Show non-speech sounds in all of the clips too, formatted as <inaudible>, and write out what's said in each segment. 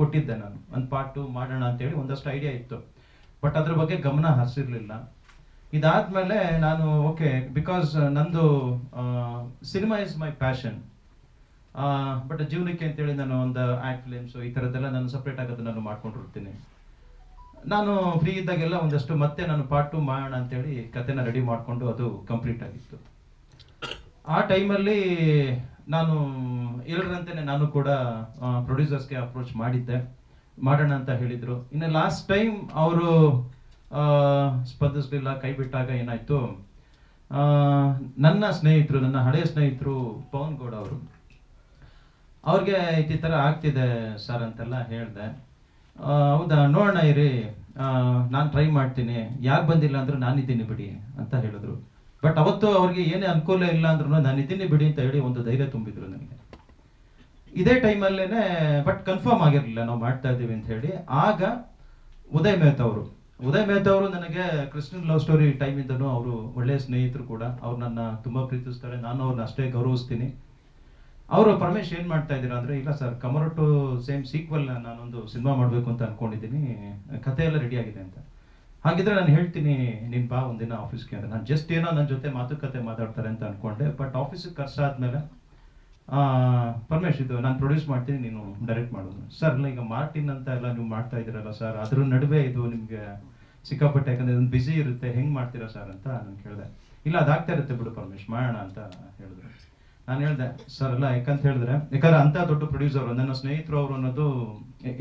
ಕೊಟ್ಟಿದ್ದೆ ನಾನು. ಒಂದು ಪಾಟು ಮಾಡೋಣ ಅಂತೇಳಿ ಒಂದಷ್ಟು ಐಡಿಯಾ ಇತ್ತು. ಬಟ್ ಅದ್ರ ಬಗ್ಗೆ ಗಮನ ಹರಿಸಿರ್ಲಿಲ್ಲ. ಇದಾದ್ಮೇಲೆ ನಾನು ಓಕೆ ಬಿಕಾಸ್ ನಂದು cinema is my passion but ಜೀವನಕ್ಕೆ ಅಂತೇಳಿ ನಾನು ಒಂದು ಆ್ಯಕ್ಟ್ ಫಿಲಿಮ್ಸ್ ಈ ಥರದ್ದೆಲ್ಲ ನಾನು ಸಪ್ರೇಟ್ ಆಗೋದು ನಾನು ಮಾಡ್ಕೊಂಡಿರ್ತೀನಿ. ನಾನು ಫ್ರೀ ಇದ್ದಾಗೆಲ್ಲ ಒಂದಷ್ಟು ಮತ್ತೆ ನಾನು ಪಾರ್ಟ್ ಟು ಮಾಡೋಣ ಅಂತೇಳಿ ಕತೆನ ರೆಡಿ ಮಾಡಿಕೊಂಡು ಅದು ಕಂಪ್ಲೀಟ್ ಆಗಿತ್ತು. ಆ ಟೈಮಲ್ಲಿ ನಾನು ಎಲ್ಲರಂತೆಯೇ ನಾನು ಕೂಡ ಪ್ರೊಡ್ಯೂಸರ್ಸ್ಗೆ ಅಪ್ರೋಚ್ ಮಾಡಿದ್ದೆ. ಮಾಡೋಣ ಅಂತ ಹೇಳಿದ್ರು. ಇನ್ನು ಲಾಸ್ಟ್ ಟೈಮ್ ಅವರು ಸ್ಪಂದಿಸಲಿಲ್ಲ, ಕೈ ಬಿಟ್ಟಾಗ ಏನಾಯ್ತು? ನನ್ನ ಸ್ನೇಹಿತರು, ನನ್ನ ಹಳೆಯ ಸ್ನೇಹಿತರು ಪವನ್ ಗೌಡ ಅವರು. ಅವ್ರಿಗೆ ಈ ಥರ ಆಗ್ತಿದೆ ಸರ್ ಅಂತೆಲ್ಲ ಹೇಳಿದೆ. ಹೌದಾ, ನೋಡೋಣ ಇರಿ. ನಾನು ಟ್ರೈ ಮಾಡ್ತೀನಿ. ಯಾಕೆ ಬಂದಿಲ್ಲ ಅಂದ್ರೂ ನಾನಿದ್ದೀನಿ ಬಿಡಿ ಅಂತ ಹೇಳಿದ್ರು. ಬಟ್ ಅವತ್ತು ಅವ್ರಿಗೆ ಏನೇ ಅನುಕೂಲ ಇಲ್ಲ ಅಂದ್ರೂ ನಾನು ಇದ್ದೀನಿ ಬಿಡಿ ಅಂತ ಹೇಳಿ ಒಂದು ಧೈರ್ಯ ತುಂಬಿದ್ರು ನನಗೆ. ಇದೇ ಟೈಮಲ್ಲೇನೆ ಬಟ್ ಕನ್ಫರ್ಮ್ ಆಗಿರಲಿಲ್ಲ ನಾವು ಮಾಡ್ತಾ ಇದ್ದೀವಿ ಅಂತ ಹೇಳಿ. ಆಗ ಉದಯ್ ಮೆಹ್ತಾ ಅವರು ಉದಯ್ ಮೆಹ್ತಾ ಅವರು ನನಗೆ ಕೃಷ್ಣನ್ ಲವ್ ಸ್ಟೋರಿ ಟೈಮಿಂದನೂ ಅವರು ಒಳ್ಳೆಯ ಸ್ನೇಹಿತರು ಕೂಡ. ಅವ್ರು ನನ್ನ ತುಂಬಾ ಪ್ರೀತಿಸ್ತಾರೆ. ನಾನು ಅವ್ರನ್ನ ಅಷ್ಟೇ ಗೌರವಿಸ್ತೀನಿ. ಅವರು ಪರಮೇಶ್ ಏನ್ ಮಾಡ್ತಾ ಇದ್ದೀರಾ ಅಂದ್ರೆ ಇಲ್ಲ sir Kamarottu same sequel ನಾನೊಂದು ಸಿನಿಮಾ ಮಾಡಬೇಕು ಅಂತ ಅನ್ಕೊಂಡಿದ್ದೀನಿ. ಕಥೆ ಎಲ್ಲ ರೆಡಿ ಆಗಿದೆ ಅಂತ. ಹಾಗಿದ್ರೆ ನಾನು ಹೇಳ್ತೀನಿ ನಿನ್ ಬಾ ಒಂದಿನ ಆಫೀಸ್ಗೆ ಅಂತ. ನಾನು ಜಸ್ಟ್ ಏನೋ ನನ್ನ ಜೊತೆ ಮಾತುಕತೆ ಮಾತಾಡ್ತಾರೆ ಅಂತ ಅನ್ಕೊಂಡೆ. ಬಟ್ ಆಫೀಸಿಗೆ ಕರ್ಸಾದ್ಮೇಲೆ ಆ, ಪರಮೇಶ್, ಇದು ನಾನು ಪ್ರೊಡ್ಯೂಸ್ ಮಾಡ್ತೀನಿ, ನೀನು ಡೈರೆಕ್ಟ್ ಮಾಡೋದು ಸರ್ ಇಲ್ಲ, ಈಗ ಮಾರ್ಟಿನ್ ಅಂತ ಎಲ್ಲ ನೀವು ಮಾಡ್ತಾ ಇದ್ದೀರಲ್ಲ ಸರ್ ಅದ್ರ ನಡುವೆ ಇದು ನಿಮಗೆ ಸಿಕ್ಕಾಪಟ್ಟೆ, ಯಾಕಂದ್ರೆ ಇದೊಂದು ಬಿಸಿ ಇರುತ್ತೆ, ಹೆಂಗ್ ಮಾಡ್ತೀರಾ ಸರ್ ಅಂತ ನಾನು ಕೇಳಿದೆ. ಇಲ್ಲ, ಅದಾಗ್ತಾ ಇರುತ್ತೆ ಬಿಡು ಪರಮೇಶ್, ಮಾಡೋಣ ಅಂತ ಹೇಳಿದ್ರು. ನಾನು ಹೇಳ್ದೆ ಸರ್ ಅಲ್ಲ ಯಾಕಂತ ಹೇಳಿದ್ರೆ, ಯಾಕಂದ್ರೆ ಅಂತ ದೊಡ್ಡ ಪ್ರೊಡ್ಯೂಸರ್ ನನ್ನ ಸ್ನೇಹಿತರು ಅವರು ಅನ್ನೋದು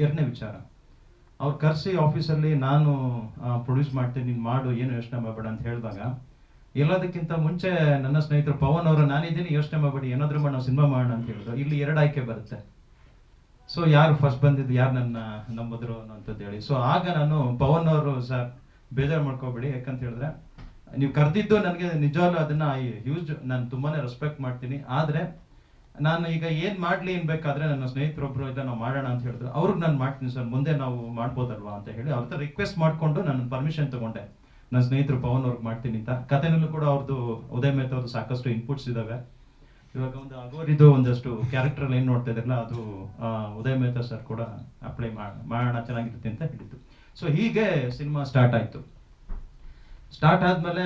ಎರಡನೇ ವಿಚಾರ. ಅವ್ರು ಕರೆಸಿ ಆಫೀಸಲ್ಲಿ ನಾನು ಪ್ರೊಡ್ಯೂಸ್ ಮಾಡ್ತೀನಿ, ನೀನು ಮಾಡು, ಏನು ಯೋಚನೆ ಮಾಡಬೇಡ ಅಂತ ಹೇಳಿದಾಗ ಎಲ್ಲದಕ್ಕಿಂತ ಮುಂಚೆ ನನ್ನ ಸ್ನೇಹಿತರು ಪವನ್ ಅವರು, ನಾನಿದ್ದೀನಿ, ಯೋಚನೆ ಮಾಡಬೇಡಿ ಏನಾದ್ರೂ ಮಾಡಿ ನಾವು ಸಿನಿಮಾ ಮಾಡೋಣ ಅಂತ ಹೇಳಿದ್ರು. ಇಲ್ಲಿ ಎರಡು ಆಯ್ಕೆ ಬರುತ್ತೆ. ಸೊ ಯಾರು ಫಸ್ಟ್ ಬಂದಿದ್ದು, ಯಾರು ನನ್ನ ನಂಬಿದ್ರು ಅನ್ನೋಂಥದ್ದು ಹೇಳಿ. ಸೊ ಆಗ ನಾನು ಪವನ್ ಅವರು ಸರ್ ಬೇಜಾರು ಮಾಡ್ಕೋಬೇಡಿ. ಯಾಕಂತ ಹೇಳಿದ್ರೆ, ನೀವು ಕರೆದಿದ್ದು ನನಗೆ ನಿಜವಾಗ್ಲೂ ಅದನ್ನ ಹ್ಯೂಜ್ ನಾನು ತುಂಬಾನೇ ರೆಸ್ಪೆಕ್ಟ್ ಮಾಡ್ತೀನಿ. ಆದ್ರೆ, ನಾನು ಈಗ ಏನು ಮಾಡ್ಲಿ ಅನ್ಬೇಕಾದ್ರೆ ನನ್ನ ಸ್ನೇಹಿತರೊಬ್ರು ಇಲ್ಲ ನಾವು ಮಾಡೋಣ ಅಂತ ಹೇಳಿದ್ರು. ಅವ್ರಿಗೆ ನಾನು ಮಾಡ್ತೀನಿ ಸರ್, ಮುಂದೆ ನಾವು ಮಾಡ್ಬೋದಲ್ವಾ ಅಂತ ಹೇಳಿ ಅವ್ರ ರಿಕ್ವೆಸ್ಟ್ ಮಾಡಿಕೊಂಡು ನಾನು ಪರ್ಮಿಷನ್ ತಗೊಂಡೆ. ನನ್ನ ಸ್ನೇಹಿತರು ಪವನ್ ಅವ್ರಿಗೆ ಮಾಡ್ತೀನಿ ಅಂತ. ಕಥೆನಲ್ಲೂ ಕೂಡ ಅವ್ರದ್ದು ಉದಯ ಮೇತ ಅವ್ರದ್ದು ಸಾಕಷ್ಟು ಇನ್ಪುಟ್ಸ್ ಇದ್ದಾವೆ ಇವಾಗ ಒಂದು ಅಗೋರಿದು ಒಂದಷ್ಟು ಕ್ಯಾರೆಕ್ಟರ್ ಏನ್ ನೋಡ್ತಾ ಇದ್ರಲ್ಲ, ಅದು ಉದಯ್ ಮೆಹ್ತಾ ಸರ್ ಕೂಡ ಅಪ್ಲೈ ಮಾಡೋಣ, ಚೆನ್ನಾಗಿರುತ್ತೆ ಅಂತ ಹೇಳಿದ್ದು. ಸೊ ಹೀಗೆ ಸಿನಿಮಾ ಸ್ಟಾರ್ಟ್ ಆಯ್ತು. ಸ್ಟಾರ್ಟ್ ಆದ್ಮೇಲೆ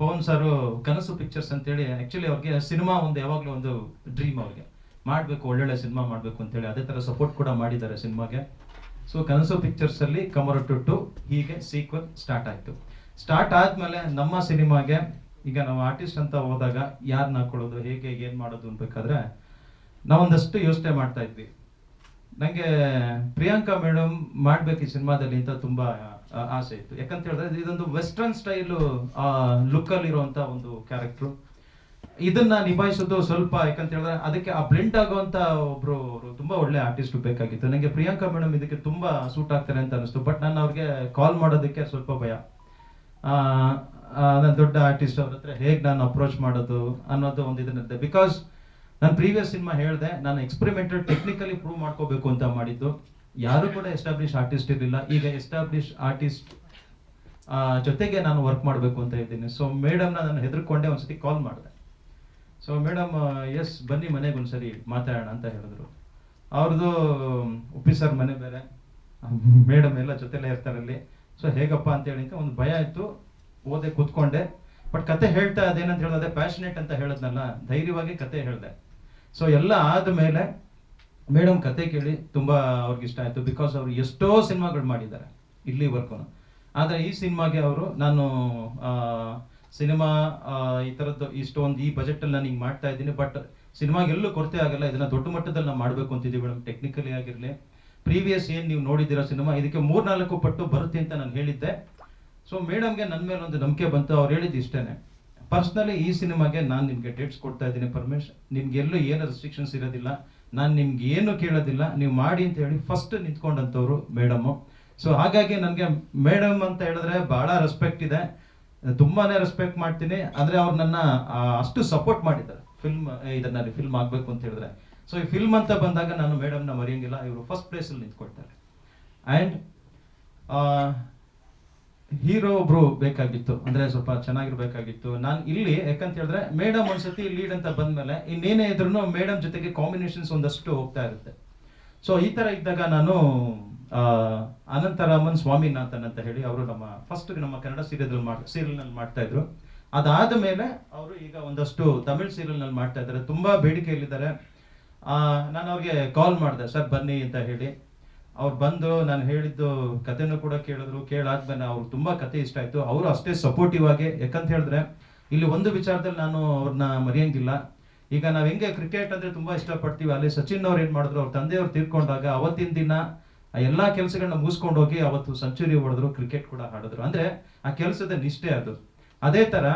ಪವನ್ ಸರ್ ಕನಸು ಪಿಕ್ಚರ್ಸ್ ಅಂತೇಳಿ ಆಕ್ಚುಲಿ ಅವ್ರಿಗೆ ಸಿನಿಮಾ ಒಂದು ಯಾವಾಗಲೂ ಒಂದು ಡ್ರೀಮ್ ಅವ್ರಿಗೆ. ಮಾಡ್ಬೇಕು, ಒಳ್ಳೊಳ್ಳೆ ಸಿನಿಮಾ ಮಾಡ್ಬೇಕು ಅಂತೇಳಿ, ಅದೇ ತರ ಸಪೋರ್ಟ್ ಕೂಡ ಮಾಡಿದ್ದಾರೆ ಸಿನಿಮಾಗೆ ಸೊ ಕನಸು ಪಿಕ್ಚರ್ಸ್ ಅಲ್ಲಿ ಕಮರ್ ಟು ಹೀಗೆ ಸೀಕ್ವೆಲ್ ಸ್ಟಾರ್ಟ್ ಆಯ್ತು. ಸ್ಟಾರ್ಟ್ ಆದ್ಮೇಲೆ ನಮ್ಮ ಸಿನಿಮಾಗೆ ಈಗ ನಾವು ಆರ್ಟಿಸ್ಟ್ ಅಂತ ಹೋದಾಗ ಯಾರನ್ನ ಹಾಕೊಳ್ಳೋದು ಹೇಗೆ, ಏನ್ ಮಾಡೋದು ಅನ್ಬೇಕಾದ್ರೆ ನಾವೊಂದಷ್ಟು ಯೋಚನೆ ಮಾಡ್ತಾ ಇದ್ವಿ. ನಂಗೆ ಪ್ರಿಯಾಂಕಾ ಮೇಡಮ್ ಮಾಡ್ಬೇಕು ಈ ಸಿನಿಮಾದಲ್ಲಿ ಅಂತ ತುಂಬಾ ಆಸೆ ಇತ್ತು. ಯಾಕಂತ ಹೇಳಿದ್ರೆ ಇದೊಂದು ವೆಸ್ಟರ್ನ್ ಸ್ಟೈಲು ಇರುವಂತ ಒಂದು ಕ್ಯಾರೆಕ್ಟರ್ ಇದನ್ನ ನಿಭಾಯಿಸೋದು ಸ್ವಲ್ಪ ಯಾಕಂತ ಹೇಳಿದ್ರೆ ಅದಕ್ಕೆ ಆ ಬ್ಲೆಂಡ್ ಆಗುವಂತ ಒಬ್ರು ತುಂಬಾ ಒಳ್ಳೆ ಆರ್ಟಿಸ್ಟ್ ಬೇಕಾಗಿತ್ತು. ನನಗೆ ಪ್ರಿಯಾಂಕಾ ಮೇಡಮ್ ಇದಕ್ಕೆ ತುಂಬಾ ಸೂಟ್ ಆಗ್ತಾರೆ ಅಂತ ಅನಿಸ್ತು. ಬಟ್ ನಾನು ಅವ್ರಿಗೆ ಕಾಲ್ ಮಾಡೋದಕ್ಕೆ ಸ್ವಲ್ಪ ಭಯ. ಆ, ಆ, ನಾನು ದೊಡ್ಡ ಆರ್ಟಿಸ್ಟ್ ಅವ್ರ ಹತ್ರ ಹೇಗೆ ನಾನು ಅಪ್ರೋಚ್ ಮಾಡೋದು ಅನ್ನೋದು ಒಂದು ಇದನ್ನಿದೆ ಬಿಕಾಸ್ ನಾನು ಪ್ರೀವಿಯಸ್ ಸಿನಿಮಾ ಹೇಳಿದೆ ನಾನು ಎಕ್ಸ್ಪೆರಿಮೆಂಟಲ್ ಟೆಕ್ನಿಕಲಿ ಪ್ರೂವ್ ಮಾಡ್ಕೋಬೇಕು ಅಂತ ಮಾಡಿದ್ದು. ಯಾರು ಕೂಡ ಎಸ್ಟಾಬ್ಲಿಷ್ ಆರ್ಟಿಸ್ಟ್ ಇರಲಿಲ್ಲ. ಈಗ ಎಸ್ಟಾಬ್ಲಿಷ್ ಆರ್ಟಿಸ್ಟ್ ಜೊತೆಗೆ ನಾನು ವರ್ಕ್ ಮಾಡಬೇಕು ಅಂತ ಇದ್ದೀನಿ. ಸೊ ಮೇಡಮ್ನ ನಾನು ಹೆದರ್ಕೊಂಡೆ ಒಂದ್ಸತಿ ಕಾಲ್ ಮಾಡಿದೆ. ಸೊ ಮೇಡಮ್ ಎಸ್ ಬನ್ನಿ ಮನೆಗೆ ಒಂದ್ಸರಿ ಮಾತಾಡೋಣ ಅಂತ ಹೇಳಿದ್ರು. ಅವ್ರದ್ದು ಉಪ್ಪಿಸರ್ ಮನೆ ಬೇರೆ. <laughs> ಮೇಡಮ್ ಎಲ್ಲ ಜೊತೆಲೇ ಇರ್ತಾರೆ ಅಲ್ಲಿ. ಸೊ ಹೇಗಪ್ಪ ಅಂತ ಹೇಳಿ ಒಂದು ಭಯ ಇತ್ತು. ಓದೆ ಕೂತ್ಕೊಂಡೆ. ಬಟ್ ಕತೆ ಹೇಳ್ತಾ ಅದೇನಂತ ಹೇಳಿದ್ರೆ ಪ್ಯಾಷನೇಟ್ ಅಂತ ಹೇಳಿದ್ನಲ್ಲ ಧೈರ್ಯವಾಗಿ ಕತೆ ಹೇಳಿದೆ. ಸೊ ಎಲ್ಲ ಆದಮೇಲೆ ಮೇಡಮ್ ಕತೆ ಕೇಳಿ ತುಂಬಾ ಅವ್ರಿಗೆ ಇಷ್ಟ ಆಯ್ತು. ಬಿಕಾಸ್ ಅವರು ಎಷ್ಟೋ ಸಿನಿಮಾಗಳು ಮಾಡಿದ್ದಾರೆ ಇಲ್ಲಿವರೆಗೂ ಆದ್ರೆ ಈ ಸಿನಿಮಾಗೆ ಅವರು ನಾನು ಸಿನಿಮಾ ಈ ಥರದ್ದು ಇಷ್ಟೊಂದು ಈ ಬಜೆಟಲ್ಲಿ ನಾನು ಹಿಂಗೆ ಮಾಡ್ತಾ ಇದ್ದೀನಿ. ಬಟ್ ಸಿನಿಮಾಗೆಲ್ಲೂ ಕೊರತೆ ಆಗಲ್ಲ. ಇದನ್ನ ದೊಡ್ಡ ಮಟ್ಟದಲ್ಲಿ ನಾವು ಮಾಡಬೇಕು ಅಂತಿದ್ದೀವಿ ಮೇಡಮ್. ಟೆಕ್ನಿಕಲಿ ಆಗಿರಲಿ. ಪ್ರೀವಿಯಸ್ ಏನು ನೀವು ನೋಡಿದಿರೋ ಸಿನಿಮಾ? ಇದಕ್ಕೆ ಮೂರ್ನಾಲ್ಕು ಪಟ್ಟು ಬರುತ್ತೆ ಅಂತ ನಾನು ಹೇಳಿದ್ದೆ. ಸೊ ಮೇಡಮ್ಗೆ ನನ್ನ ಮೇಲೆ ಒಂದು ನಂಬಿಕೆ ಬಂತು. ಅವ್ರು ಹೇಳಿದ್ದು ಇಷ್ಟೇನೆ. ಪರ್ಸ್ನಲಿ ಈ ಸಿನಿಮಾಗೆ ನಾನು ನಿಮಗೆ ಡೇಟ್ಸ್ ಕೊಡ್ತಾ ಇದ್ದೀನಿ, ಪರಮೇಶ್. ನಿಮಗೆಲ್ಲೂ ಏನು ರೆಸ್ಟ್ರಿಕ್ಷನ್ಸ್ ಇರೋದಿಲ್ಲ. ನಾನು ನಿಮ್ಗೆ ಏನು ಕೇಳೋದಿಲ್ಲ. ನೀವು ಮಾಡಿ ಅಂತ ಹೇಳಿ ಫಸ್ಟ್ ನಿಂತ್ಕೊಂಡಂಥವ್ರು ಮೇಡಮ್. ಸೊ ಹಾಗಾಗಿ ನನಗೆ ಮೇಡಮ್ ಅಂತ ಹೇಳಿದ್ರೆ ಭಾಳ ರೆಸ್ಪೆಕ್ಟ್ ಇದೆ. ತುಂಬಾನೇ ರೆಸ್ಪೆಕ್ಟ್ ಮಾಡ್ತೀನಿ. ಅಂದ್ರೆ ಅವ್ರು ನನ್ನ ಅಷ್ಟು ಸಪೋರ್ಟ್ ಮಾಡಿದ್ದಾರೆ. ಫಿಲ್ಮ್ ಇದನ್ನ ಫಿಲ್ಮ್ ಆಗ್ಬೇಕು ಅಂತ ಹೇಳಿದ್ರೆ. ಸೊ ಈ ಫಿಲ್ಮ್ ಅಂತ ಬಂದಾಗ ನಾನು ಮೇಡಮ್ನ ಮರೆಯಂಗಿಲ್ಲ. ಇವರು ಫಸ್ಟ್ ಪ್ಲೇಸ್ ಅಲ್ಲಿ ನಿಂತ್ಕೊಳ್ತಾರೆ. ಅಂಡ್ ಹೀರೋ ಒಬ್ರು ಬೇಕಾಗಿತ್ತು. ಅಂದ್ರೆ ಸ್ವಲ್ಪ ಚೆನ್ನಾಗಿರ್ಬೇಕಾಗಿತ್ತು. ನಾನು ಇಲ್ಲಿ, ಯಾಕಂತ ಹೇಳಿದ್ರೆ ಮೇಡಮ್ ಒಂದ್ಸತಿ ಲೀಡ್ ಅಂತ ಬಂದ್ಮೇಲೆ ಇನ್ನೇನೇ ಇದ್ರು ಮೇಡಮ್ ಜೊತೆಗೆ ಕಾಂಬಿನೇಷನ್ಸ್ ಒಂದಷ್ಟು ಹೋಗ್ತಾ ಇರುತ್ತೆ. ಸೊ ಈ ತರ ಇದ್ದಾಗ ನಾನು ಅನಂತರಾಮನ್ ಸ್ವಾಮಿನಾಥನ್ ಅಂತ ಹೇಳಿ ಅವರು ನಮ್ಮ ಫಸ್ಟ್ ನಮ್ಮ ಕನ್ನಡ ಸೀರಿಯಲ್ ಮಾಡಿ ಸೀರಿಯಲ್ನಲ್ಲಿ ನಲ್ಲಿ ಮಾಡ್ತಾ ಇದ್ರು. ಅದಾದ ಮೇಲೆ ಅವರು ಈಗ ಒಂದಷ್ಟು ತಮಿಳ್ ಸೀರಿಯಲ್ನಲ್ಲಿ ನಲ್ಲಿ ಮಾಡ್ತಾ ಇದ್ದಾರೆ. ತುಂಬಾ ಬೇಡಿಕೆಯಲ್ಲಿದ್ದಾರೆ. ನಾನು ಅವ್ರಿಗೆ ಕಾಲ್ ಮಾಡಿದೆ, ಸರ್, ಬನ್ನಿ ಅಂತ ಹೇಳಿ. ಅವ್ರು ಬಂದು ನಾನು ಹೇಳಿದ್ದು ಕಥೆನೂ ಕೂಡ ಕೇಳಿದ್ರು. ಕೇಳಾದ್ಮೇಲೆ ಅವ್ರು ತುಂಬಾ ಕತೆ ಇಷ್ಟ ಆಯ್ತು. ಅವರು ಅಷ್ಟೇ ಸಪೋರ್ಟಿವ್ ಆಗಿ, ಯಾಕಂತ ಹೇಳಿದ್ರೆ ಇಲ್ಲಿ ಒಂದು ವಿಚಾರದಲ್ಲಿ ನಾನು ಅವ್ರನ್ನ ಮರೆಯಂಗಿಲ್ಲ. ಈಗ ನಾವು ಹೆಂಗೆ ಕ್ರಿಕೆಟ್ ಅಂದ್ರೆ ತುಂಬಾ ಇಷ್ಟಪಡ್ತೀವಿ. ಅಲ್ಲಿ ಸಚಿನ್ ಅವ್ರು ಏನು ಮಾಡಿದ್ರು, ಅವ್ರ ತಂದೆಯವ್ರು ತೀರ್ಕೊಂಡಾಗ ಅವತ್ತಿನ ದಿನ ಆ ಎಲ್ಲಾ ಕೆಲಸಗಳನ್ನ ಮುಗಿಸ್ಕೊಂಡು ಹೋಗಿ ಅವತ್ತು ಸೆಂಚುರಿ ಹೊಡೆದ್ರು ಕ್ರಿಕೆಟ್ ಕೂಡ ಆಡಿದ್ರು. ಅಂದ್ರೆ ಆ ಕೆಲಸದ ನಿಷ್ಠೆ ಅದು. ಅದೇ ತರ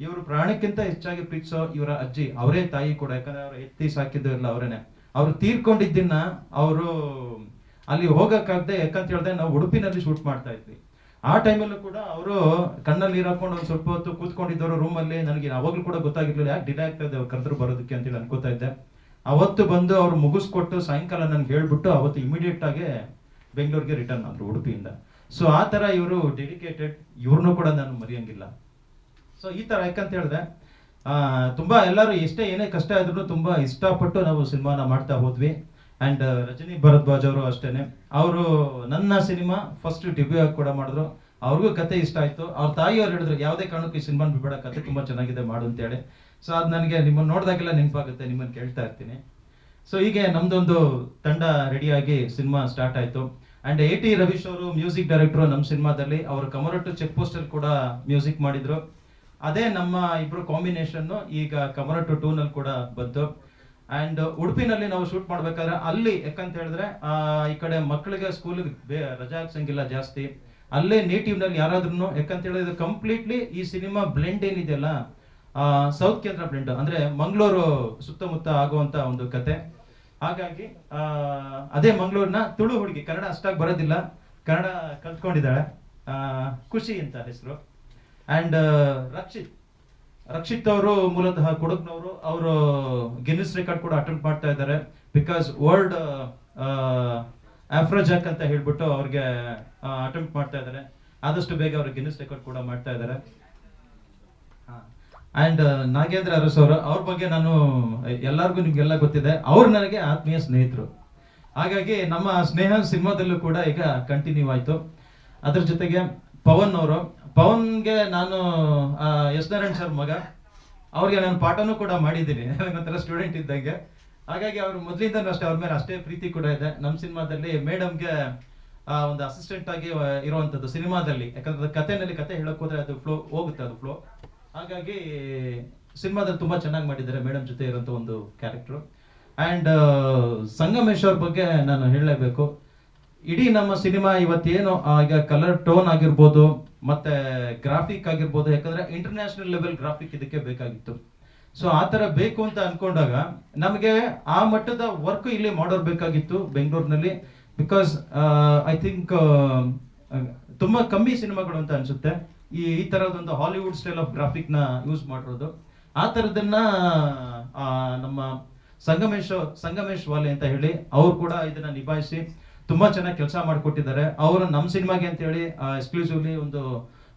ಇವರು ಪ್ರಾಣಕ್ಕಿಂತ ಹೆಚ್ಚಾಗಿ ಪ್ರೀತಿಸೋ ಇವರ ಅಜ್ಜಿ, ಅವರೇ ತಾಯಿ ಕೂಡ, ಯಾಕಂದ್ರೆ ಅವ್ರು ಎತ್ತಿ ಸಾಕಿದ್ದು ಎಲ್ಲ ಅವರೇನೆ. ಅವ್ರು ತೀರ್ಕೊಂಡಿದ್ದನ್ನ ಅವರು ಅಲ್ಲಿ ಹೋಗಕ್ಕಾಗದೆ, ಯಾಕಂತ ಹೇಳಿದ್ರೆ ನಾವು ಉಡುಪಿನಲ್ಲಿ ಶೂಟ್ ಮಾಡ್ತಾ ಇದ್ವಿ. ಆ ಟೈಮಲ್ಲೂ ಕೂಡ ಅವರು ಕಣ್ಣಲ್ಲಿ ನೀರು ಹಾಕೊಂಡು ಒಂದ್ ಸ್ವಲ್ಪ ಹೊತ್ತು ಕೂತ್ಕೊಂಡಿದ್ದವರು ರೂಮಲ್ಲಿ ನನಗೆ ಅವಾಗಲೂ ಕೂಡ ಗೊತ್ತಾಗಿರ್ಲಿಲ್ಲ, ಯಾಕೆ ಡಿಲೇ ಆಗ್ತಾ ಇದೆ ಅವ್ರು ಕರೆದ್ರು ಬರೋದಕ್ಕೆ ಅಂತೇಳಿ ಅನ್ಕೋತಾ ಇದ್ದೆ. ಅವತ್ತು ಬಂದು ಅವ್ರು ಮುಗಿಸ್ಕೊಟ್ಟು ಸಾಯಂಕಾಲ ನನ್ಗೆ ಹೇಳ್ಬಿಟ್ಟು ಅವತ್ತು ಇಮಿಡಿಯೇಟ್ ಆಗಿ ಬೆಂಗಳೂರಿಗೆ ರಿಟರ್ನ್ ಆದ್ರು ಉಡುಪಿಯಿಂದ. ಸೊ ಆ ಥರ ಇವರು ಡೆಡಿಕೇಟೆಡ್ ಇವ್ರನ್ನೂ ಕೂಡ ನಾನು ಮರೆಯಂಗಿಲ್ಲ. ಸೊ ಈ ತರ ಯಾಕಂತ ಹೇಳಿದೆ ತುಂಬ ಎಲ್ಲರೂ ಎಷ್ಟೇ ಏನೇ ಕಷ್ಟ ಇದ್ರು ತುಂಬಾ ಇಷ್ಟಪಟ್ಟು ನಾವು ಸಿನಿಮಾನ ಮಾಡ್ತಾ ಹೋದ್ವಿ. ಅಂಡ್ ರಜನಿ ಭರದ್ವಾಜ್ ಅವರು ಅಷ್ಟೇನೆ. ಅವರು ನನ್ನ ಸಿನಿಮಾ ಫಸ್ಟ್ ಡೆಬ್ಯೂ ಆಗಿ ಕೂಡ ಮಾಡಿದ್ರು. ಅವ್ರಿಗೂ ಕತೆ ಇಷ್ಟ ಆಯ್ತು. ಅವ್ರ ತಾಯಿಯವ್ರು ಹೇಳಿದ್ರು, ಯಾವುದೇ ಕಾರಣಕ್ಕೂ ಈ ಸಿನಿಮಾ ಬಿಡಬೇಡ, ಕತೆ ತುಂಬಾ ಚೆನ್ನಾಗಿದೆ, ಮಾಡು ಅಂತ ಹೇಳಿ ಸೊ ಅದು ನನಗೆ ನಿಮ್ಮನ್ನು ನೋಡಿದಾಗೆಲ್ಲ ನೆನಪಾಗುತ್ತೆ ನಿಮ್ಮನ್ನು ಕೇಳ್ತಾ ಇರ್ತೀನಿ. ಸೊ ಹೀಗೆ ನಮ್ದೊಂದು ತಂಡ ರೆಡಿಯಾಗಿ ಸಿನಿಮಾ ಸ್ಟಾರ್ಟ್ ಆಯ್ತು. ಅಂಡ್ ಎ ಟಿ ರವೀಶ್ ಅವರು, ಮ್ಯೂಸಿಕ್ ಡೈರೆಕ್ಟರ್ ನಮ್ಮ ಸಿನಿಮಾದಲ್ಲಿ, ಅವರ ಕಮರಟ್ಟು ಚೆಕ್ ಪೋಸ್ಟ್ ಅಲ್ಲಿ ಕೂಡ ಮ್ಯೂಸಿಕ್ ಮಾಡಿದ್ರು. ಅದೇ ನಮ್ಮ ಇಬ್ರು ಕಾಂಬಿನೇಷನ್ ಈಗ ಕಮರಟ್ಟು ಟೂ ನಲ್ಲಿ ಕೂಡ ಬಂತು. ಅಂಡ್ ಉಡುಪಿನಲ್ಲಿ ನಾವು ಶೂಟ್ ಮಾಡ್ಬೇಕಾದ್ರೆ ಅಲ್ಲಿ ಯಾಕಂತ ಹೇಳಿದ್ರೆ ಈ ಕಡೆ ಮಕ್ಕಳಿಗೆ ಸ್ಕೂಲ್ಗೆ ರಜಾ ಹಾಕ್ಸಂಗಿಲ್ಲ ಜಾಸ್ತಿ. ಅಲ್ಲೇ ನೇಟಿವ್ನಲ್ಲಿ ಯಾರಾದ್ರೂ ಯಾಕಂತ ಹೇಳಿದ್ರೆ ಕಂಪ್ಲೀಟ್ಲಿ ಈ ಸಿನಿಮಾ ಬ್ಲೆಂಡ್ ಏನಿದೆಯಲ್ಲ ಸೌತ್ ಕೇಂದ್ರ ಬ್ಲೆಂಡ್ ಅಂದ್ರೆ ಮಂಗಳೂರು ಸುತ್ತಮುತ್ತ ಆಗುವಂತ ಒಂದು ಕತೆ. ಹಾಗಾಗಿ ಅದೇ ಮಂಗಳೂರಿನ ತುಳು ಹುಡುಗಿ, ಕನ್ನಡ ಅಷ್ಟಾಗಿ ಬರೋದಿಲ್ಲ, ಕನ್ನಡ ಕಲ್ತ್ಕೊಂಡಿದ್ದಾಳೆ. ಖುಷಿ ಅಂತ ಹೆಸರು. ಅಂಡ್ ರಕ್ಷಿತ್ ರಕ್ಷಿತ್ ಅವರು ಮೂಲತಃ ಕೊಡಗ್ನವರು, ಅವರು ಗಿನ್ನಿಸ್ ರೆಕಾರ್ಡ್ ಕೂಡ ಅಟೆಂಪ್ಟ್ ಮಾಡ್ತಾ ಇದ್ದಾರೆ. ಬಿಕಾಸ್ ವರ್ಲ್ಡ್ ಆಫ್ರೋಜಾಕ್ ಅಂತ ಹೇಳ್ಬಿಟ್ಟು ಅವ್ರಿಗೆ ಅಟೆಂಪ್ಟ್ ಮಾಡ್ತಾ ಇದ್ದಾರೆ ಆದಷ್ಟು ಬೇಗ ಅವ್ರಿಗೆ ಗಿನ್ನಿಸ್ ರೆಕಾರ್ಡ್ ಕೂಡ ಮಾಡ್ತಾ ಇದ್ದಾರೆ ಅಂಡ್ ನಾಗೇಂದ್ರ ಅರಸ್ ಅವರು, ಅವ್ರ ಬಗ್ಗೆ ನಾನು ಎಲ್ಲರಿಗೂ ನಿಮ್ಗೆಲ್ಲ ಗೊತ್ತಿದೆ. ಅವ್ರು ನನಗೆ ಆತ್ಮೀಯ ಸ್ನೇಹಿತರು. ಹಾಗಾಗಿ ನಮ್ಮ ಸ್ನೇಹ ಸಿನಿಮಾದಲ್ಲೂ ಕೂಡ ಈಗ ಕಂಟಿನ್ಯೂ ಆಯ್ತು. ಅದ್ರ ಜೊತೆಗೆ ಪವನ್ ಅವರು, ಪವನ್ಗೆ ನಾನು ಎಸ್ ನಾರಾಯಣ್ ಸರ್ ಮಗ. ಅವ್ರಿಗೆ ನಾನು ಪಾಠನೂ ಕೂಡ ಮಾಡಿದ್ದೀನಿ. <laughs> ನನಗೊಂಥರ ಸ್ಟೂಡೆಂಟ್ ಇದ್ದಂಗೆ. ಹಾಗಾಗಿ ಅವ್ರು ಮೊದಲಿಂದನೂ ಅಷ್ಟೇ, ಅವ್ರ ಮೇಲೆ ಅಷ್ಟೇ ಪ್ರೀತಿ ಕೂಡ ಇದೆ. ನಮ್ಮ ಸಿನಿಮಾದಲ್ಲಿ ಮೇಡಮ್ಗೆ ಒಂದು ಅಸಿಸ್ಟೆಂಟ್ ಆಗಿ ಇರುವಂತದ್ದು ಸಿನಿಮಾದಲ್ಲಿ. ಯಾಕಂದ್ರೆ ಕಥೆನಲ್ಲಿ ಕತೆ ಹೇಳಕ್ ಹೋದ್ರೆ ಅದು ಫ್ಲೋ ಹೋಗುತ್ತೆ ಅದು ಫ್ಲೋ ಹಾಗಾಗಿ ಸಿನಿಮಾದಲ್ಲಿ ತುಂಬಾ ಚೆನ್ನಾಗಿ ಮಾಡಿದ್ದಾರೆ ಮೇಡಮ್ ಜೊತೆ ಇರುವಂತ ಒಂದು ಕ್ಯಾರೆಕ್ಟರ್ ಅಂಡ್ ಸಂಗಮೇಶ್ ಬಗ್ಗೆ ನಾನು ಹೇಳಲೇಬೇಕು. ಇಡೀ ನಮ್ಮ ಸಿನಿಮಾ ಇವತ್ತೇನು ಈಗ ಕಲರ್ ಟೋನ್ ಆಗಿರ್ಬೋದು, ಮತ್ತೆ ಗ್ರಾಫಿಕ್ ಆಗಿರ್ಬೋದು, ಯಾಕಂದ್ರೆ ಇಂಟರ್ನ್ಯಾಷನಲ್ ಲೆವೆಲ್ ಗ್ರಾಫಿಕ್ ಇದಕ್ಕೆ ಬೇಕಾಗಿತ್ತು. ಸೊ ಆ ತರ ಬೇಕು ಅಂತ ಅನ್ಕೊಂಡಾಗ ನಮಗೆ ಆ ಮಟ್ಟದ ವರ್ಕ್ ಇಲ್ಲಿ ಮಾಡೋರ್ ಬೇಕಾಗಿತ್ತು ಬೆಂಗಳೂರಿನಲ್ಲಿ ಬಿಕಾಸ್ ಐ ಥಿಂಕ್ ತುಂಬಾ ಕಮ್ಮಿ ಸಿನಿಮಾಗಳು ಅಂತ ಅನ್ಸುತ್ತೆ. ಈ ಈ ತರದೊಂದು ಹಾಲಿವುಡ್ ಸ್ಟೈಲ್ ಆಫ್ ಗ್ರಾಫಿಕ್ನ ಯೂಸ್ ಮಾಡಿರೋದು. ಆ ತರದನ್ನ ಆ, ನಮ್ಮ ಸಂಗಮೇಶ್ ಸಂಗಮೇಶ್ ವಾಲೆ ಅಂತ ಹೇಳಿ ಅವ್ರು ಕೂಡ ಇದನ್ನ ನಿಭಾಯಿಸಿ ತುಂಬಾ ಚೆನ್ನಾಗಿ ಕೆಲಸ ಮಾಡಿಕೊಟ್ಟಿದ್ದಾರೆ. ಅವರು ನಮ್ಮ ಸಿನಿಮಾಗೆ ಅಂತ ಹೇಳಿ ಎಕ್ಸ್ಕ್ಲೂಸಿವ್ಲಿ ಒಂದು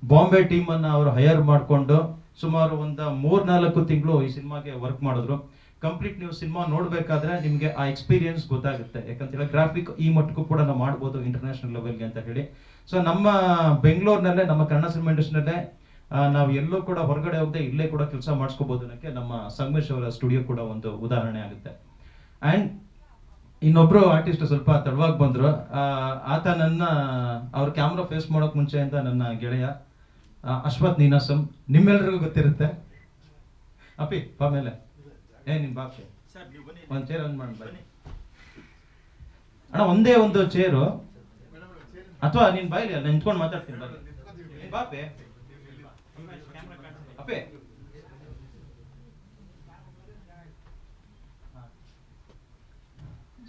ಬಾಂಬೆ ಟೀಮ್ ಅನ್ನ ಅವರು ಹೈಯರ್ ಮಾಡಿಕೊಂಡು ಸುಮಾರು ಒಂದು ಮೂರ್ ನಾಲ್ಕು ತಿಂಗಳು ಈ ಸಿನಿಮಾಗೆ ವರ್ಕ್ ಮಾಡಿದ್ರು. ಕಂಪ್ಲೀಟ್ ನೀವು ಸಿನಿಮಾ ನೋಡ್ಬೇಕಾದ್ರೆ ನಿಮ್ಗೆ ಆ ಎಕ್ಸ್ಪೀರಿಯನ್ಸ್ ಗೊತ್ತಾಗುತ್ತೆ. ಯಾಕಂತ ಹೇಳಿ ಗ್ರಾಫಿಕ್ ಈ ಮಟ್ಟಕ್ಕೂ ಕೂಡ ನಾವು ಮಾಡ್ಬೋದು ಇಂಟರ್ನ್ಯಾಷನಲ್ ಲೆವೆಲ್ಗೆ ಅಂತ ಹೇಳಿ. ಸೊ ನಮ್ಮ ಬೆಂಗಳೂರಿನಲ್ಲೇ, ನಮ್ಮ ಕನ್ನಡ ಸಿನಿಮಾ ಇಂಡಸ್ಟ್ರಿನಲ್ಲೇ ನಾವು ಎಲ್ಲೂ ಕೂಡ ಹೊರಗಡೆ ಹೋಗದೆ ಇಲ್ಲೇ ಕೂಡ ಕೆಲಸ ಮಾಡಿಸ್ಕೋಬಹುದು ಅನ್ನೋಕ್ಕೆ ನಮ್ಮ ಸಂಗಮೇಶ್ ಅವರ ಸ್ಟುಡಿಯೋ ಕೂಡ ಒಂದು ಉದಾಹರಣೆ ಆಗುತ್ತೆ. ಅಂಡ್ ಇನ್ನೊಬ್ರು ಆರ್ಟಿಸ್ಟ್ ಸ್ವಲ್ಪ ತಡವಾಗಿ ಬಂದ್ರು. ಆತ ನನ್ನ, ಅವ್ರ ಕ್ಯಾಮ್ರಾ ಫೇಸ್ ಮಾಡೋಕ್ ಅಂತ ನನ್ನ ಗೆಳೆಯ. ಅಶ್ವಥ್ ನೀನಾಸಂ ನಿಮ್ಮೆಲ್ರಿಗೂ ಗೊತ್ತಿರುತ್ತೆ. ಅಪ್ಪಿ ಬಾ ಮೇಲೆ. ಏ ನಿಮ್ ಬಾಪಿ. ಒಂದ್ ಚೇರ್ ಒಂದ್ ಮಾಡಿ ಬನ್ನಿ. ಅಣ್ಣ ಒಂದೇ ಒಂದು ಚೇರು ಅಥವಾ ನೀನ್ ಬಾಯ್ಲಿ ಅಲ್ಲ ನಿಂತ್ಕೊಂಡು ಮಾತಾಡ್ತೀನಿ ಬಾ ನೀನ್ ಬಾಪೆ? ಅಪ್ಪೆ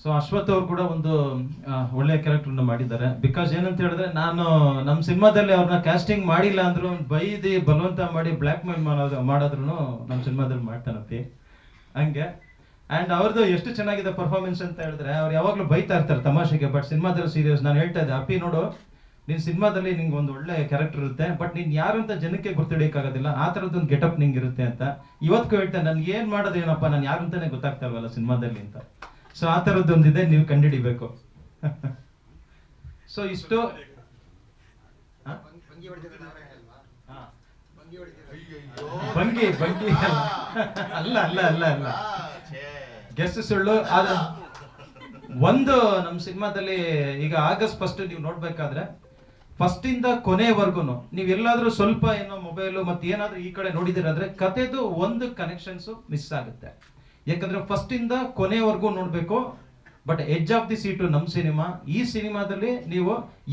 ಸೊ ಅಶ್ವಥ್ ಅವ್ರು ಕೂಡ ಒಂದು ಒಳ್ಳೆ ಒಳ್ಳೆಯ ಕ್ಯಾರೆಕ್ಟರ್ ಮಾಡಿದ್ದಾರೆ. ಬಿಕಾಸ್ ಏನಂತ ಹೇಳಿದ್ರೆ, ನಾನು ನಮ್ಮ ಸಿನಿಮಾದಲ್ಲಿ ಅವ್ರನ್ನ ಕ್ಯಾಸ್ಟಿಂಗ್ ಮಾಡಿಲ್ಲ ಅಂದ್ರು, ಬೈದಿ, ಬಲವಂತ ಮಾಡಿ ಬ್ಲ್ಯಾಕ್ ಮೇಲ್ ಮಾಡೋದು ಮಾಡೋದ್ರು ನಮ್ಮ ಸಿನಿಮಾದಲ್ಲಿ ಮಾಡ್ತಾನಪ್ಪಿ ಹಂಗೆ. ಅಂಡ್ ಅವ್ರದ್ದು ಎಷ್ಟು ಚೆನ್ನಾಗಿದೆ ಪರ್ಫಾರ್ಮೆನ್ಸ್ ಅಂತ ಹೇಳಿದ್ರೆ, ಅವ್ರು ಯಾವಾಗ್ಲೂ ಬೈತಾ ಇರ್ತಾರೆ ತಮಾಷೆಗೆ ಬಟ್ ಸಿನಿಮಾದಲ್ಲಿ ಸೀರಿಯಸ್ ನಾನು ಹೇಳ್ತಾ ಇದ್ದೆ, ಅಪ್ಪಿ ನೋಡು, ನಿನ್ ಸಿನಿಮಾದಲ್ಲಿ ನಿಂಗೆ ಒಂದು ಒಳ್ಳೆ ಕ್ಯಾರೆಕ್ಟರ್ ಇರುತ್ತೆ ಬಟ್ ನೀನ್ ಯಾರು ಅಂತ ಜನಕ್ಕೆ ಗುರ್ತಿಡಿಯಕ್ಕಾಗೋದಿಲ್ಲ ಆ ಥರದ್ದೊಂದು ಗೆಟಪ್ ನಿಂಗೆ ಇರುತ್ತೆ ಅಂತ. ಇವತ್ತು ಹೇಳ್ತೇನೆ ನನ್ಗೆ ಏನ್ ಮಾಡೋದು ಏನಪ್ಪ, ನಾನು ಯಾರು ಅಂತಾನೆ ಗೊತ್ತಾಗ್ತಾ ಇಲ್ವಲ್ಲ ಸಿನಿಮಾದಲ್ಲಿ ಅಂತ. ಸೊ ಆ ಥರದ್ದೊಂದಿದೆ ನೀವು ಕಂಡುಹಿಡಿಬೇಕು. ಸೊ ಇಷ್ಟು. ಬಂಗಿ ಭಂಗಿ ಅಲ್ಲ. ಅಲ್ಲ ಅಲ್ಲ ಅಲ್ಲ ಗೆಸ್ಟ್ ಸುಳ್ಳು. ಆದ ಒಂದು ನಮ್ಮ ಸಿನಿಮಾದಲ್ಲಿ ಈಗ ಆಗಸ್ಟ್ ಫಸ್ಟ್ ನೀವು ನೋಡ್ಬೇಕಾದ್ರೆ ಫಸ್ಟ್ ಇಂದ ಕೊನೆವರೆಗೂ ನೀವು ಎಲ್ಲಾದ್ರೂ ಸ್ವಲ್ಪ ಏನೋ ಮೊಬೈಲು ಮತ್ತೆ ಏನಾದ್ರೂ ಈ ಕಡೆ ನೋಡಿದಿರಾದ್ರೆ ಕತೆದು ಒಂದು ಕನೆಕ್ಷನ್ಸ್ ಮಿಸ್ ಆಗುತ್ತೆ. ಯಾಕಂದ್ರೆ ಫಸ್ಟ್ ಇಂದ ಕೊನೆವರೆಗೂ ನೋಡ್ಬೇಕು but edge of the seat ನಮ್ಮ ಸಿನಿಮಾ, ಈ ಸಿನಿಮಾದಲ್ಲಿ ನೀವು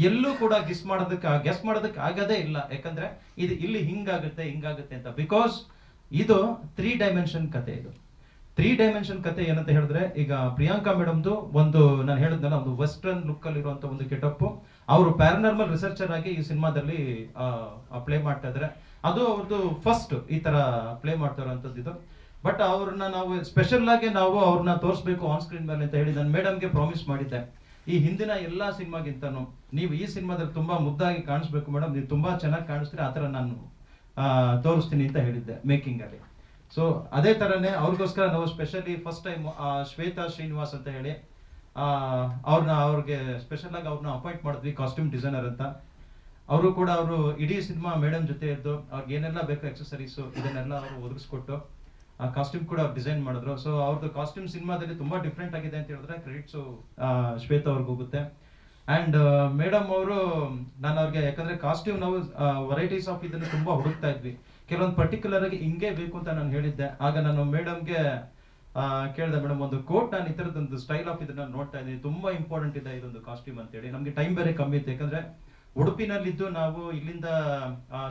ಎಲ್ಲೂ ಕೂಡ ಗಿಸ್ ಮಾಡೋದಕ್ಕೆ ಗೆಸ್ ಮಾಡೋದಕ್ಕೆ ಆಗದೇ ಇಲ್ಲ. ಯಾಕಂದ್ರೆ ಇದು ಇಲ್ಲಿ ಹಿಂಗಾಗುತ್ತೆ ಹಿಂಗಾಗುತ್ತೆ ಅಂತ. ಬಿಕಾಸ್ ಇದು ತ್ರೀ ಡೈಮೆನ್ಷನ್ ಕತೆ ಇದು. ತ್ರೀ ಡೈಮೆನ್ಷನ್ ಕತೆ ಏನಂತ ಹೇಳಿದ್ರೆ, ಈಗ ಪ್ರಿಯಾಂಕಾ ಮೇಡಮ್ದು ಒಂದು, ನಾನು ಹೇಳಿದ್ನಲ್ಲ, ಒಂದು ವೆಸ್ಟರ್ನ್ ಲುಕ್ ಅಲ್ಲಿ ಇರುವಂತ ಒಂದು ಗೆಟಪ್ ಅವರು ಪ್ಯಾರನಾರ್ಮಲ್ ರಿಸರ್ಚರ್ ಆಗಿ ಈ ಸಿನಿಮಾದಲ್ಲಿ ಪ್ಲೇ ಮಾಡ್ತಾ ಇದ್ದಾರೆ ಅದು ಅವ್ರದ್ದು ಫಸ್ಟ್ ಈ ತರ ಪ್ಲೇ ಮಾಡ್ತಾ ಇರುವಂತದ್ದು ಇದು. ಬಟ್ ಅವ್ರನ್ನ ನಾವು ಸ್ಪೆಷಲ್ ಆಗಿ ನಾವು ಅವ್ರನ್ನ ತೋರಿಸ್ಬೇಕು ಆನ್ ಸ್ಕ್ರೀನ್ ಮೇಲೆ ಅಂತ ಹೇಳಿ ನಾನು ಮೇಡಮ್ಗೆ ಪ್ರಾಮಿಸ್ ಮಾಡಿದ್ದೆ. ಈ ಹಿಂದಿನ ಎಲ್ಲಾ ಸಿನಿಮಾಗಿಂತನೂ ನೀವು ಈ ಸಿನಿಮಾದಲ್ಲಿ ತುಂಬಾ ಮುದ್ದಾಗಿ ಕಾಣಿಸ್ಬೇಕು ಮೇಡಮ್ ನೀವು ತುಂಬಾ ಚೆನ್ನಾಗಿ ಕಾಣಿಸ್ತೀರಿ, ಆ ಥರ ನಾನು ತೋರಿಸ್ತೀನಿ ಅಂತ ಹೇಳಿದ್ದೆ ಮೇಕಿಂಗ್ ಅಲ್ಲಿ. ಸೊ ಅದೇ ತರನೇ ಅವ್ರಿಗೋಸ್ಕರ ನಾವು specially first time Shweta Srinivas ಅಂತ ಹೇಳಿ ಅವ್ರನ್ನ ಅವ್ರಿಗೆ ಸ್ಪೆಷಲ್ ಆಗಿ ಅವ್ರನ್ನ ಅಪಾಯಿಂಟ್ ಮಾಡಿದ್ವಿ ಕಾಸ್ಟ್ಯೂಮ್ ಡಿಸೈನರ್ ಅಂತ. ಅವರು ಕೂಡ ಅವರು ಇಡೀ ಸಿನಿಮಾ ಮೇಡಮ್ ಜೊತೆ ಇದ್ದು, ಅವ್ರಿಗೆ ಏನೆಲ್ಲ ಬೇಕು ಎಕ್ಸಸರೀಸು ಇದನ್ನೆಲ್ಲ ಅವರು ಒದಗಿಸ್ಕೊಟ್ಟು ಆ ಕಾಸ್ಟ್ಯೂಮ್ ಕೂಡ ಡಿಸೈನ್ ಮಾಡಿದ್ರು. ಸೊ ಅವ್ರದ್ದು ಕಾಸ್ಟ್ಯೂಮ್ ಸಿನಿಮಾದಲ್ಲಿ ತುಂಬಾ ಡಿಫ್ರೆಂಟ್ ಆಗಿದೆ ಅಂತ ಹೇಳಿದ್ರೆ ಕ್ರೆಡಿಟ್ಸ್ ಶ್ವೇತ ಅವ್ರಿಗೆ ಹೋಗುತ್ತೆ. ಅಂಡ್ ಮೇಡಮ್ ಅವರು, ನಾನು ಅವ್ರಿಗೆ, ಯಾಕಂದ್ರೆ ಕಾಸ್ಟ್ಯೂಮ್ ನಾವು ವೆರೈಟೀಸ್ ಆಫ್ ಇದನ್ನ ತುಂಬಾ ಹುಡುಕ್ತಾ ಇದ್ವಿ. ಕೆಲವೊಂದು ಪರ್ಟಿಕ್ಯುಲರ್ ಆಗಿ ಹಿಂಗೆ ಬೇಕು ಅಂತ ನಾನು ಹೇಳಿದ್ದೆ. ಆಗ ನಾನು ಮೇಡಮ್ಗೆ ಕೇಳಿದೆ, ಮೇಡಮ್, ಒಂದು ಕೋಟ್ ನಾನು ಈ ಸ್ಟೈಲ್ ಆಫ್ ಇದನ್ನ ನೋಡ್ತಾ ಇದ್ದೀನಿ. ತುಂಬಾ ಇಂಪಾರ್ಟೆಂಟ್ ಇದೆ ಇದೊಂದು ಕಾಸ್ಟ್ಯೂಮ್ ಅಂತ ಹೇಳಿ ನಮ್ಗೆ ಟೈಮ್ ಬೇರೆ ಕಮ್ಮಿ ಇತ್ತು. ಯಾಕಂದ್ರೆ ಉಡುಪಿನಲ್ಲಿದ್ದು ನಾವು ಇಲ್ಲಿಂದ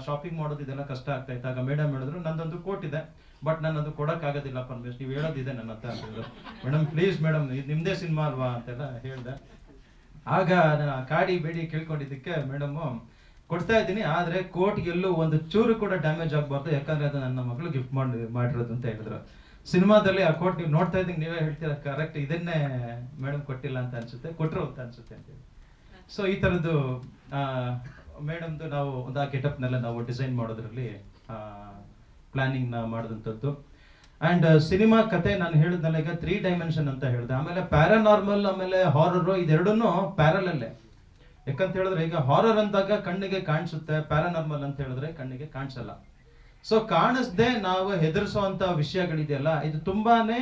ಶಾಪಿಂಗ್ ಮಾಡೋದು ಇದೆಲ್ಲ ಕಷ್ಟ ಆಗ್ತಾ ಇತ್ತು. ಆಗ ಮೇಡಮ್ ಹೇಳಿದ್ರು, ನಂದೊಂದು ಕೋಟ್ ಇದೆ ಬಟ್ ನಾನು ಅದು ಆಗೋದಿಲ್ಲ ಪರಮೇಶ್, ನೀವು ಹೇಳೋದಿದೆ ನನ್ನ ಹತ್ರ ಹೇಳಿದ್ರು. ಮೇಡಮ್ ಪ್ಲೀಸ್ ಮೇಡಮ್ ಇದು ನಿಮ್ದೇ ಸಿನಿಮಾ ಅಲ್ವಾ? ಅಂತೆಲ್ಲ ಹೇಳ್ದೆ. ಆಗ ನಾನು ಕಾಡಿ ಬೇಡಿ ಕೇಳ್ಕೊಂಡಿದ್ದಕ್ಕೆ ಮೇಡಮ್ ಕೊಡ್ತಾ ಇದ್ದೀನಿ, ಆದ್ರೆ ಕೋಟ್ ಎಲ್ಲೂ ಒಂದು ಚೂರು ಕೂಡ ಡ್ಯಾಮೇಜ್ ಆಗಬಾರ್ದು, ಯಾಕಂದ್ರೆ ಅದು ನನ್ನ ಮಗಳು ಗಿಫ್ಟ್ ಮಾಡಿ, ಮಾಡಿರೋದು ಅಂತ ಹೇಳಿದ್ರು. ಸಿನಿಮಾದಲ್ಲಿ ಆ ಕೋಟ್ ನೀವು ನೋಡ್ತಾ ಇದ್ದೀನಿ ನೀವೇ ಹೇಳ್ತೀರಾ ಕರೆಕ್ಟ್ ಇದನ್ನೇ ಮೇಡಮ್ ಕೊಟ್ಟಿಲ್ಲ ಅಂತ ಅನ್ಸುತ್ತೆ ಕೊಟ್ಟರು ಅಂತ ಅನ್ಸುತ್ತೆ, ಅಂತ ಹೇಳಿ. ಸೊ ಈ ತರದ್ದು ಮೇಡಮ್ದು ನಾವು ಒಂದು ಆ ಗೆಟಪ್ನೆಲ್ಲ ನಾವು ಡಿಸೈನ್ ಮಾಡೋದ್ರಲ್ಲಿ ನ ಮಾಡಿದಂಥದ್ದು. ಅಂಡ್, ಸಿನಿಮಾ ಕತೆ ನಾನು ಹೇಳಿದ್ನಲ್ಲ, ಈಗ ತ್ರೀ ಡೈಮೆನ್ಷನ್ ಅಂತ ಹೇಳಿದೆ. ಆಮೇಲೆ ಪ್ಯಾರಾನಾರ್ಮಲ್, ಆಮೇಲೆ ಹಾರರ್ ಇದೆರಡೂ ಪ್ಯಾರಲಲ್ಲೇ ಯಾಕಂತ ಹೇಳಿದ್ರೆ ಈಗ ಹಾರರ್ ಅಂದಾಗ ಕಣ್ಣಿಗೆ ಕಾಣಿಸುತ್ತೆ, ಪ್ಯಾರಾನಾರ್ಮಲ್ ಅಂತ ಹೇಳಿದ್ರೆ ಕಣ್ಣಿಗೆ ಕಾಣಿಸಲ್ಲ. ಸೊ ಕಾಣಿಸ್ದೆ ನಾವು ಹೆದರ್ಸೋಂತ ವಿಷಯಗಳಿದೆಯಲ್ಲ, ಇದು ತುಂಬಾನೇ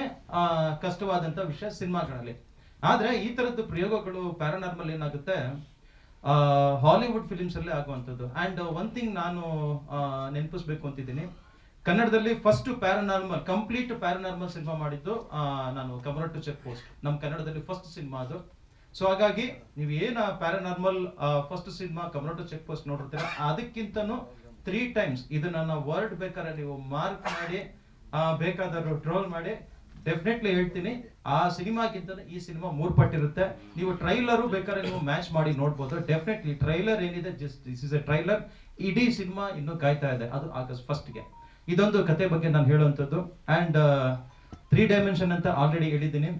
ಕಷ್ಟವಾದಂಥ ವಿಷಯ ಸಿನಿಮಾಗಳಲ್ಲಿ. ಆದ್ರೆ ಈ ತರದ್ದು ಪ್ರಯೋಗಗಳು ಪ್ಯಾರಾನಾರ್ಮಲ್ ಏನಾಗುತ್ತೆ? ಹಾಲಿವುಡ್ ಫಿಲಿಮ್ಸ್ ಅಲ್ಲಿ ಆಗುವಂಥದ್ದು. ಅಂಡ್ ಒನ್ ಥಿಂಗ್ ನಾನು ನೆನಪಿಸ್ಬೇಕು ಅಂತಿದ್ದೀನಿ. ಕನ್ನಡದಲ್ಲಿ first paranormal complete paranormal cinema ಮಾಡಿದ್ದು ನಾನು ಕಮರ ಟು ಚೆಕ್ ಪೋಸ್ಟ್ ನಮ್ಮ ಕನ್ನಡದಲ್ಲಿ ಫಸ್ಟ್ ಸಿನಿಮಾ ಅದು. ಸೊ ಹಾಗಾಗಿ ನೀವು ಏನ paranormal first cinema Kamara two check post ನೋಡಿರ್ತೀರ, ಅದಕ್ಕಿಂತನೂ ತ್ರೀ ಟೈಮ್ಸ್ ಇದು ನನ್ನ ವರ್ಡ್ ಬೇಕಾದ್ರೆ ನೀವು ಮಾರ್ಕ್ ಮಾಡಿ ಬೇಕಾದರೂ ಟ್ರೋಲ್ ಮಾಡಿ ಡೆಫಿನೆಟ್ಲಿ ಹೇಳ್ತೀನಿ. ಆ ಸಿನಿಮಾಗಿಂತ ಈ ಸಿನಿಮಾ ಮೂರ್ ಪಟ್ಟಿರುತ್ತೆ ನೀವು ಟ್ರೈಲರು ಬೇಕಾದ್ರೆ ನೀವು ಮ್ಯಾಚ್ ಮಾಡಿ ನೋಡ್ಬೋದು. ಡೆಫಿನೆಟ್ಲಿ ಟ್ರೈಲರ್ ಏನಿದೆ just this is a trailer ಇಡೀ ಸಿನಿಮಾ ಇನ್ನೂ ಕಾಯ್ತಾ ಇದೆ. ಅದು ಆಗಸ್ಟ್ ಫಸ್ಟ್ಗೆ ಇದೊಂದು ಕತೆ ಬಗ್ಗೆ ನಾನು ಹೇಳುವಂಥದ್ದು. ಆ್ಯಂಡ್ ತ್ರೀ ಡೈಮೆನ್ಷನ್ ಅಂತ ಆಲ್ರೆಡಿ ಹೇಳಿದ್ದೀನಿ.